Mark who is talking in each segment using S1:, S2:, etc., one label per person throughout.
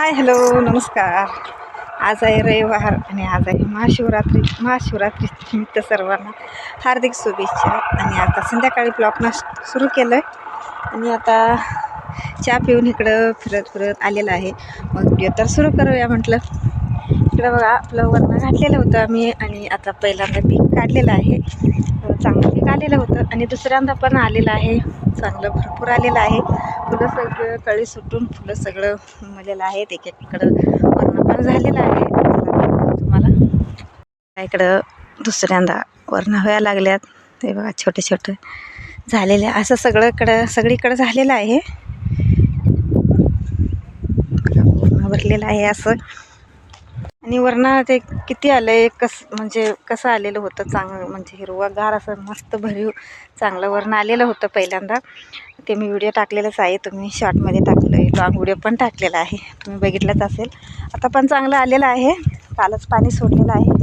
S1: Hi hello नमस्कार. आज आहे रविवार आणि आज आहे महाशिवरात्री महाशिवरात्री निमित्त सर्वांना हार्दिक शुभेच्छा. आणि आता संध्याकाळी ब्लॉग सुरू केलं आहे आणि आता चहा पिऊन इकडं फिरत फिरत आलेलं आहे. मग व्हिडिओ तर सुरू करूया म्हटलं. इकडं बघा आपलं वरण घातलेलं होतं आम्ही आणि आता पहिल्यांदा पीक काढलेलं आहे. चांगलं पीक आलेलं होतं आणि दुसऱ्यांदा पण आलेलं आहे. चांगलं भरपूर आलेलं आहे. फुलं सगळं कळी सुटून फुलं सगळं मिळालेलं आहे एक एक वर्ण पण झालेलं आहे. तुम्हाला इकडं दुसऱ्यांदा वर्ण व्हायला लागल्यात. ते बघा छोटे छोटे झालेले. असं सगळंकडं सगळीकडं झालेलं आहे. भरलेलं आहे असं. आणि वरनं ते किती आलं आहे कसं म्हणजे कसं आलेलं होतं चांगलं म्हणजे हिरवागार असं मस्त भरीव चांगलं वर्ण आलेलं होतं पहिल्यांदा. ते मी व्हिडिओ टाकलेलंच आहे तुम्ही शॉर्टमध्ये टाकलं आहे लॉंग व्हिडिओ पण टाकलेला आहे तुम्ही बघितलंच असेल. आता पण चांगलं आलेलं आहे कालच पाणी सोडलेलं आहे.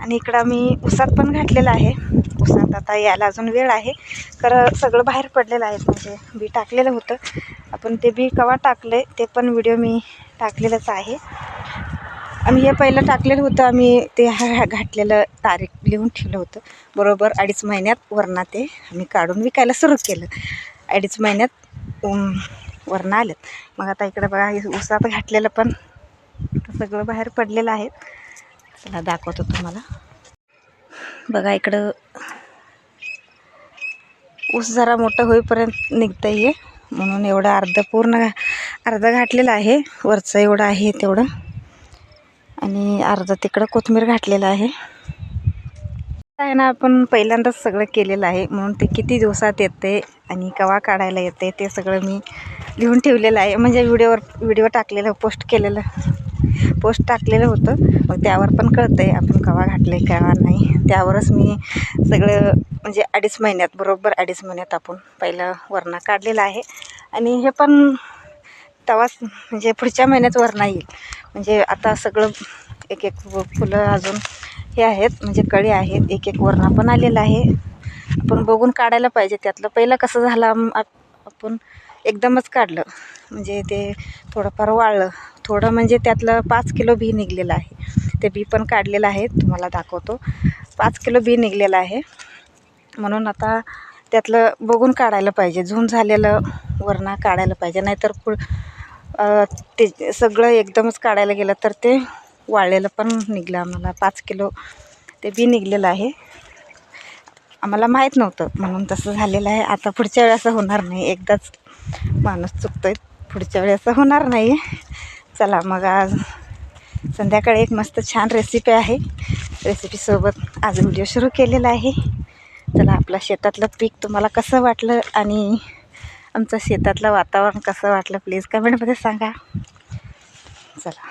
S1: आणि इकडं मी उसात पण घातलेलं आहे उसात आता यायला अजून वेळ आहे. खरं सगळं बाहेर पडलेलं आहे म्हणजे बी टाकलेलं होतं. आपण ते बी कवा टाकलं ते पण व्हिडिओ मी टाकलेलंच आहे. आम्ही हे पहिलं टाकलेलं होतं आम्ही ते हा घातलेलं तारीख लिहून ठेवलं होतं. बरोबर अडीच महिन्यात वरणा ते आम्ही काढून विकायला सुरू केलं. अडीच महिन्यात वरणं आलेत मग आता इकडं बघा हे उसात घातलेलं पण सगळं बाहेर पडलेलं आहे. चला दाखवतो तुम्हाला. बघा इकडं ऊस जरा मोठं होईपर्यंत निघतं आहे म्हणून एवढं अर्ध पूर्ण अर्ध घातलेलं आहे. वरचं एवढं आहे तेवढं. आणि अर्धा तिकडं कोथिंबीर घातलेलं आहे. आहे ना आपण पहिल्यांदाच सगळं केलेलं आहे. म्हणून ते किती दिवसात येते आणि केव्हा काढायला येते ते सगळं मी लिहून ठेवलेलं आहे. म्हणजे व्हिडिओवर व्हिडिओ टाकलेलं पोस्ट केलेलं. पोस्ट टाकलेलं होतं. मग त्यावर पण कळतं आहे आपण केव्हा घातले कवा नाही. त्यावरच मी सगळं म्हणजे अडीच महिन्यात बरोबर अडीच महिन्यात आपण पहिलं वरणा काढलेला आहे. आणि हे पण तवाच म्हणजे पुढच्या महिन्यात वरणा येईल. म्हणजे आता सगळं एक एक फुलं अजून हे आहेत म्हणजे कळी आहेत एक एक वरणा पण आलेला आहे. आपण बघून काढायला पाहिजे त्यातलं पहिलं कसं झालं आपण एकदमच काढलं. म्हणजे ते थोडंफार वाळलं. थोडं म्हणजे त्यातलं पाच किलो बी निघलेलं आहे. ते बी पण काढलेलं आहे तुम्हाला दाखवतो. पाच किलो बी निघलेलं आहे. म्हणून आता त्यातलं बघून काढायला पाहिजे. झूम झालेलं वरणा काढायला पाहिजे. नाहीतर पुढ ते सगळं एकदमच काढायला गेलं तर ते वाळलेलं पण निघलं आम्हाला. पाच किलो ते बी निघलेलं आहे. आम्हाला माहीत नव्हतं म्हणून तसं झालेलं आहे. आता पुढच्या वेळी असं होणार नाही. एकदाच माणूस चुकतो आहे पुढच्या वेळी असं होणार नाही. चला मग आज संध्याकाळी एक मस्त छान रेसिपी आहे. रेसिपीसोबत आज व्हिडिओ सुरू केलेला आहे. चला आपलं शेतातलं पीक तुम्हाला कसं वाटलं आणि आमचं शेतातलं वातावरण कसं वाटलं प्लीज कमेंटमध्ये सांगा. चला.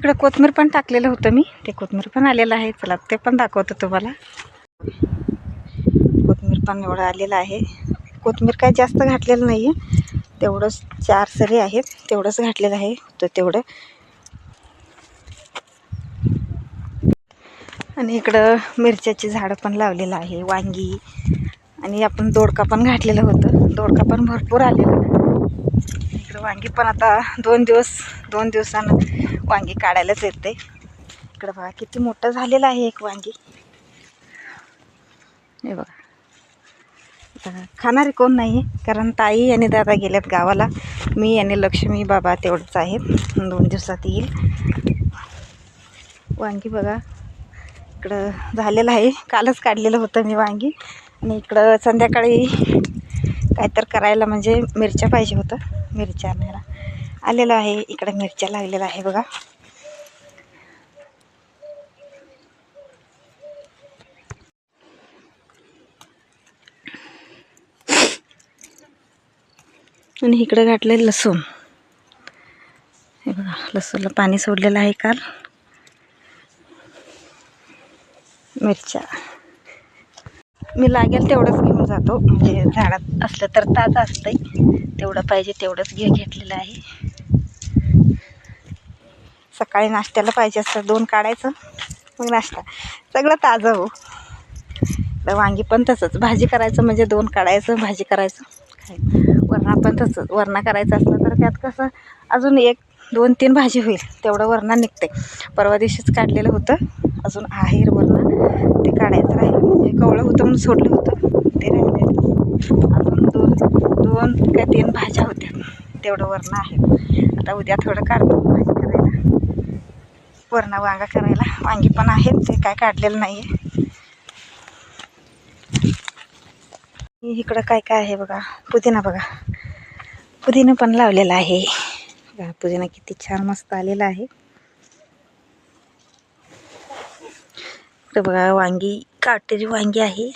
S1: इकडं कोथमीर पण टाकलेलं होतं मी. ते कोथमीर पण आलेलं आहे. चला ते पण दाखवतो तुम्हाला. कोथमीर पण एवढं आलेलं आहे. कोथमीर काय जास्त घातलेलं नाही आहे तेवढंच चार सरी आहेत. तेवढंच घातलेलं आहे. तर तेवढं. आणि इकडं मिरच्याची झाडं पण लावलेलं आहे. वांगी. आणि आपण दोडका पण घातलेलं होतं. दोडका पण भरपूर आलेला. इकडं वांगी पण आता दोन दिवस दोन दिवसानं वांगी काढायलाच येते. इकडं बघा किती मोठं झालेलं आहे एक वांगी. हे बघा. आता खाणारे कोण नाही कारण ताई आणि दादा गेल्यात गावाला. मी आणि लक्ष्मी बाबा तेवढंच आहेत. दोन दिवसात येईल. वांगी बघा. इकडं झालेलं आहे. कालच काढलेलं होतं मी वांगी. आणि इकडं संध्याकाळी काय तर करायला म्हणजे मिरच्या पाहिजे होतं मिरच्या आणायला. आलेलं आहे इकडं मिरच्या लागलेल्या आहे बघा. आणि इकडं घातलं लसूण. हे बघा लसूणला पाणी सोडलेलं आहे काल. मिरच्या. मी लागेल तेवढंच घेऊन जातो. म्हणजे झाडात असलं तर ताजं असतंय. तेवढं पाहिजे तेवढंच घे घेतलेलं आहे. सकाळी नाश्त्याला पाहिजे असतं दोन काढायचं. मग नाश्ता. सगळं ताजं हो. तर वांगी पण तसंच. भाजी करायचं म्हणजे दोन काढायचं भाजी करायचं. खायचं वरणा पण तसंच. वरणा करायचं असलं तर त्यात कसं अजून एक दोन तीन भाजी होईल. तेवढं वरणा निघते परवा दिवशीच काढलेलं होतं. अजून आहेर वरणा. ते काढायचं. म्हणजे कवळं होतं म्हणून सोडलं होतं. ते राहिले अजून दोन दोन काय तीन भाज्या होत्या. तेवढं वरणं आहे. आता उद्या थोडं काढतो. भाजी करायला. वरणं वांगा करायला. वांगी पण आहेत. ते काय काढलेलं नाही आहे इकडं काय काय आहे बघा. पुदिना बघा. पुदिना पण लावलेला आहे. बघा पुदिना किती छान मस्त आलेला आहे. तर बघा वांगी काटेरी वांगी आहे.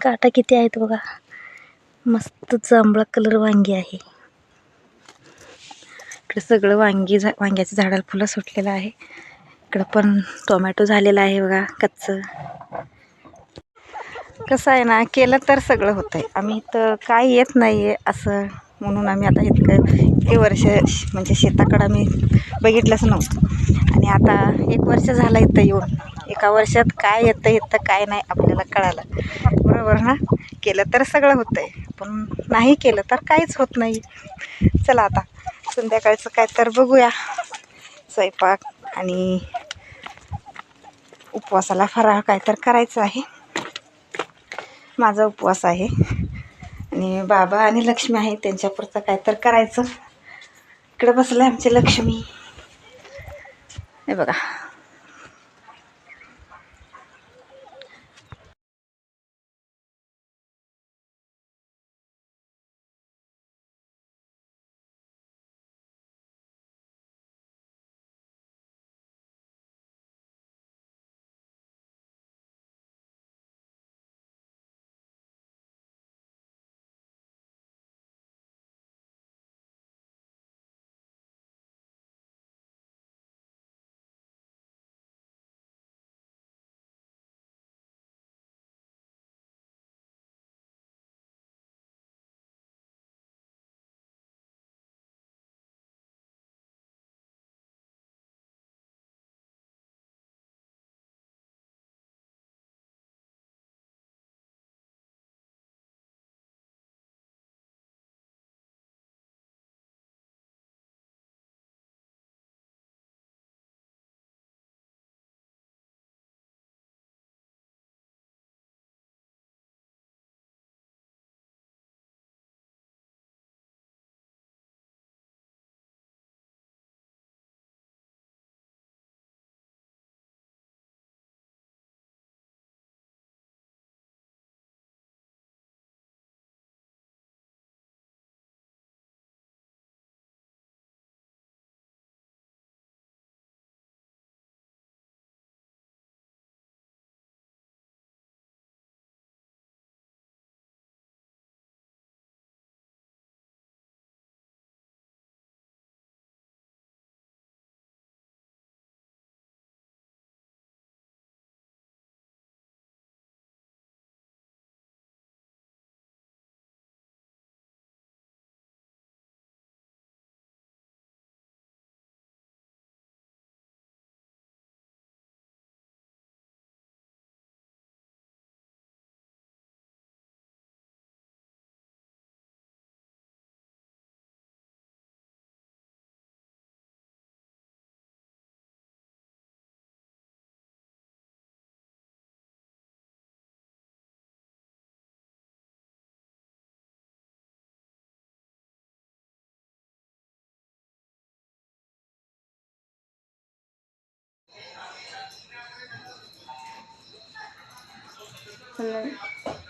S1: काटा किती आहेत बघा. मस्त जांभळा कलर वांगी आहे. इकडे सगळं वांगी झा वांग्याच्या झाडाला फुलं सुटलेलं आहे. इकडं पण टोमॅटो झालेला आहे बघा कच्चं. कसं आहे ना केलं तर सगळं होतं आहे आम्ही तर काय येत नाही आहे असं म्हणून आम्ही आता इतकं इतके वर्ष म्हणजे शेताकडं आम्ही बघितलंच नव्हतं. आणि आता एक वर्ष झालं इथं येऊन. एका वर्षात काय येतं येतं काय नाही आपल्याला कळालं. बरोबर ना? केलं तर सगळं होतं आहे पण नाही केलं तर काहीच होत नाही. चला आता संध्याकाळचं काय तर बघूया. स्वयंपाक आणि उपवासाला फराळ काय तर करायचं आहे. माझा उपवास आहे. आणि बाबा आणि लक्ष्मी आहे त्यांच्यापुरतं काय तर करायचं. इकडं बसलं आहे आमची लक्ष्मी. हे बघा. धन्यवाद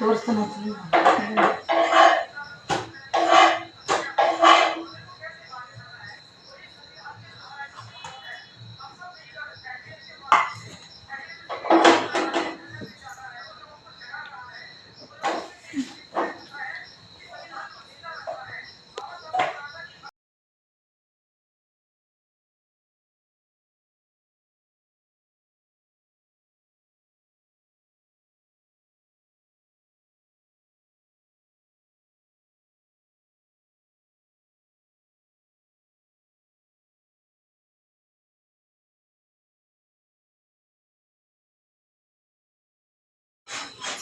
S1: ತೋರಿಸ್ತಾನೆ.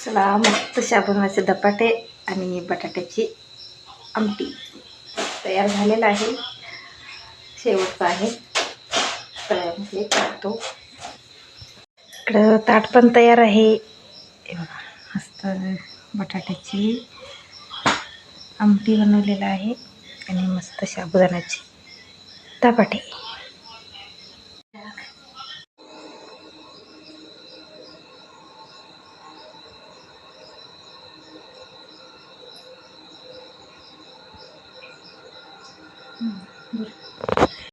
S1: चला मस्त शाबुनाचे धपाटे आणि बटाट्याची आमटी तयार झालेलं आहे. शेवटचा आहे. तळ्यामध्ये टाकतो. इकडं ताट पण तयार आहे. मस्त बटाट्याची आमटी बनवलेलं आहे. आणि मस्त साबुदाण्याची धपाटे.